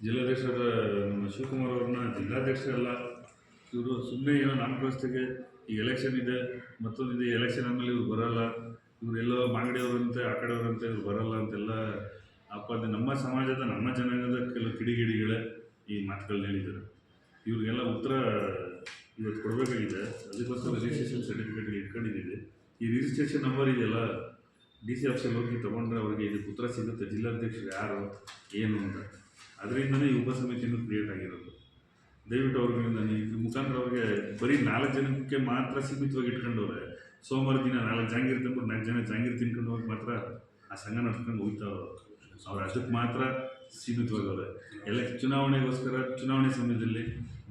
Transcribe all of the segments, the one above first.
ಜಿಲ್ಲಾಧ್ಯಕ್ಷರ ನಮ್ಮ ಶಿವಕುಮಾರ್ ಅವ್ರನ್ನ ಜಿಲ್ಲಾಧ್ಯಕ್ಷರಲ್ಲ, ಇವರು ಸುಮ್ಮನೆ ಏನೋ ನಾಮಕಾವಸ್ಥೆಗೆ ಈ ಎಲೆಕ್ಷನ್ ಇದೆ, ಮತ್ತೊಂದು ಇದೆ ಎಲೆಕ್ಷನ್ ಆದಮೇಲೆ ಇವ್ರು ಬರಲ್ಲ, ಇವರೆಲ್ಲೋ ಮಾಗಡಿಯವರಂತೆ, ಆ ಕಡೆಯವರಂತೆ ಇವ್ರು ಬರಲ್ಲ ಅಂತೆಲ್ಲ ಆಪಾದನೆ ನಮ್ಮ ಸಮಾಜದ, ನಮ್ಮ ಜನಾಂಗದ ಕೆಲವು ಕಿಡಿಗಿಡಿಗಳೇ ಈ ಮಾತುಗಳನ್ನ ಹೇಳಿದ್ದಾರೆ. ಇವ್ರಿಗೆಲ್ಲ ಉತ್ತರ ಇವತ್ತು ಕೊಡಬೇಕಾಗಿದೆ. ಅದಕ್ಕೋಸ್ಕರ ರಿಜಿಸ್ಟ್ರೇಷನ್ ಸರ್ಟಿಫಿಕೇಟ್ ಇಟ್ಕೊಂಡಿದ್ದೀವಿ. ಈ ರಿಜಿಸ್ಟ್ರೇಷನ್ ನಂಬರ್ ಇದೆಯಲ್ಲ ಡಿ ಸಿ ಆಫೀಸಲ್ಲಿ ಹೋಗಿ ತೊಗೊಂಡ್ರೆ ಅವರಿಗೆ ಇದು ಪುತ್ರ ಸಿಗುತ್ತೆ, ಜಿಲ್ಲಾಧ್ಯಕ್ಷರು ಯಾರು ಏನು ಅಂತ. ಅದರಿಂದನೇ ಈ ಉಪಸಮಿತಿಯನ್ನು ಕ್ರಿಯೇಟ್ ಆಗಿರೋದು. ದಯವಿಟ್ಟು ಅವ್ರಿಗಿಂದ ನೀವು ಮುಖಾಂತರ ಅವ್ರಿಗೆ ಬರೀ ನಾಲ್ಕು ಜನಕ್ಕೆ ಮಾತ್ರ ಸೀಮಿತವಾಗಿ ಇಟ್ಕೊಂಡವ್ರೆ. ಸೋಮವಾರ ದಿನ ನಾಲ್ಕು ಜಾಂಗೀರ್ ತಂದು ನಾಲ್ಕು ಜನ ಜಾಂಗೀರ್ ತಿನ್ಕೊಂಡು ಹೋಗಿ ಮಾತ್ರ ಆ ಸಂಘ ನಡ್ಸ್ಕೊಂಡು ಹೋಗ್ತಾವ್ರು ಅವ್ರು ಅಷ್ಟಕ್ಕೆ ಮಾತ್ರ ಸೀಮಿತವಾಗವ್ರೆ. ಎಲ್ಲ ಚುನಾವಣೆಗೋಸ್ಕರ, ಚುನಾವಣೆ ಸಮಯದಲ್ಲಿ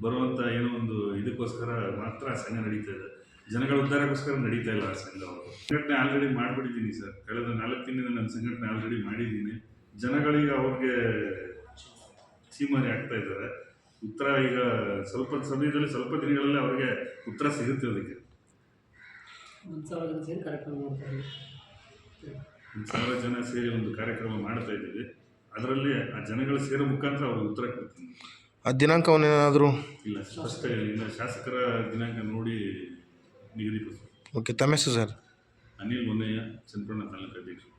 ಬರುವಂಥ ಏನೋ ಒಂದು ಇದಕ್ಕೋಸ್ಕರ ಮಾತ್ರ ಸಂಘ ನಡೀತಾ ಇದೆ. ಜನಗಳ ಉದ್ಧಾರಕ್ಕೋಸ್ಕರ ನಡೀತಾ ಇಲ್ಲ ಸಂಘ ಅವರು. ಸಂಘಟನೆ ಆಲ್ರೆಡಿ ಮಾಡಿಬಿಟ್ಟಿದ್ದೀನಿ ಸರ್. ಕಳೆದ ನಾಲ್ಕು ತಿಂಗಳಿಂದ ನಾನು ಸಂಘಟನೆ ಆಲ್ರೆಡಿ ಮಾಡಿದ್ದೀನಿ. ಜನಗಳಿಗೆ ಅವ್ರಿಗೆ ಸೀಮಾರಿ ಆಗ್ತಾ ಇದ್ದಾರೆ. ಉತ್ತರ ಈಗ ಸ್ವಲ್ಪ ಸಮಯದಲ್ಲಿ ಸ್ವಲ್ಪ ದಿನಗಳಲ್ಲಿ ಅವ್ರಿಗೆ ಉತ್ತರ ಸಿಗುತ್ತೆ ಅದಕ್ಕೆ. ಒಂದು ಸಾವಿರ ಜನ ಸೇರಿ ಕಾರ್ಯಕ್ರಮ ಮಾಡ್ತಾರೆ ಒಂದು ಸಾವಿರ ಜನ ಸೇರಿ ಒಂದು ಕಾರ್ಯಕ್ರಮ ಮಾಡ್ತಾ ಇದ್ದೀವಿ. ಅದರಲ್ಲಿ ಆ ಜನಗಳು ಸೇರೋ ಮುಖಾಂತರ ಅವ್ರಿಗೆ ಉತ್ತರ ಕೊಡ್ತೀನಿ. ಆ ದಿನಾಂಕವನ್ನೇನಾದರೂ? ಇಲ್ಲ ಸ್ಪಷ್ಟ ಇಲ್ಲ ಶಾಸಕರ ದಿನಾಂಕ ನೋಡಿ ನಿಗದಿಪಡಿಸ್ತಾರೆ ಓಕೆ ತಮ್ಮ ಹೆಸರು ಸರ್? ಅನಿಲ್ ಮೊನ್ನೆಯ ಚನ್ನಪಣ್ಣ ತಾಲೂಕು ಅಧ್ಯಕ್ಷರು